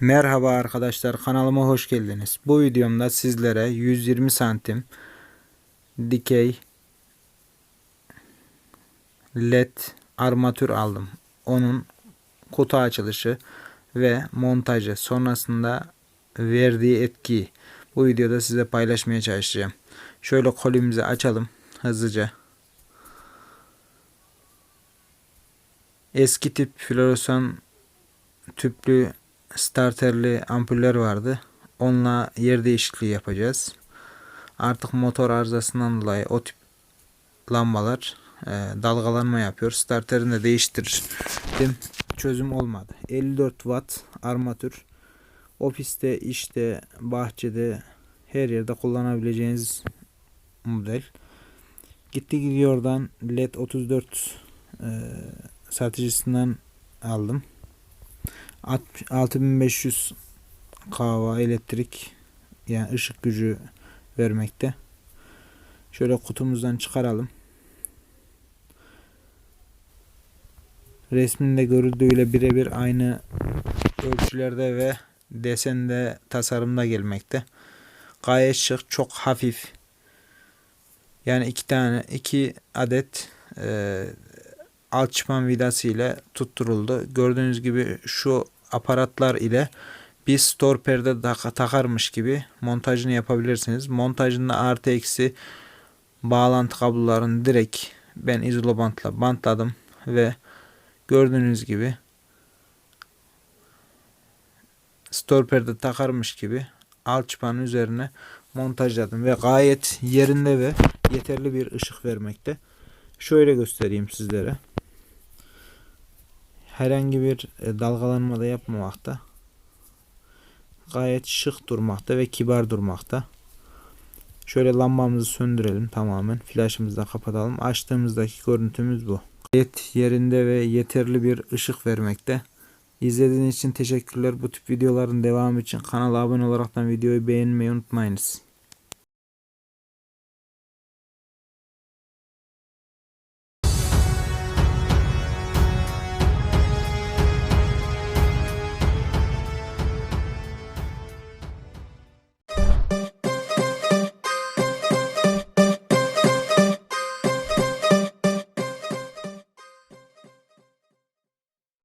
Merhaba arkadaşlar kanalıma hoş geldiniz. Bu videomda sizlere 120 santim dikey led armatür aldım. Onun kutu açılışı ve montajı sonrasında verdiği etkiyi bu videoda size paylaşmaya çalışacağım. Şöyle kolimizi açalım hızlıca. Eski tip floresan tüplü starterli ampuller vardı. Onunla yer değişikliği yapacağız. Artık motor arızasından dolayı o tip lambalar e, dalgalanma yapıyor. Starterini de değiştirdim. Çözüm olmadı. 54 watt armatür. Ofiste, işte, bahçede her yerde kullanabileceğiniz model. Gitti gidiyordan LED 34 e, satıcısından aldım. 6500 kava elektrik yani ışık gücü vermekte. Şöyle kutumuzdan çıkaralım. Resminde görüldüğüyle birebir aynı ölçülerde ve desende tasarımda gelmekte. Gayet şık, çok hafif. Yani iki tane, iki adet e, alçıpan vidası ile tutturuldu. Gördüğünüz gibi şu aparatlar ile bir store perde takarmış gibi montajını yapabilirsiniz. Montajında artı eksi bağlantı kablolarını direkt ben izolo bantla bantladım ve gördüğünüz gibi store perde takarmış gibi alçıpanın üzerine montajladım ve gayet yerinde ve yeterli bir ışık vermekte. Şöyle göstereyim sizlere herhangi bir e, dalgalanma da yapmamakta. Gayet şık durmakta ve kibar durmakta. Şöyle lambamızı söndürelim tamamen. Flaşımızı da kapatalım. Açtığımızdaki görüntümüz bu. Gayet yerinde ve yeterli bir ışık vermekte. İzlediğiniz için teşekkürler. Bu tip videoların devamı için kanala abone olaraktan videoyu beğenmeyi unutmayınız.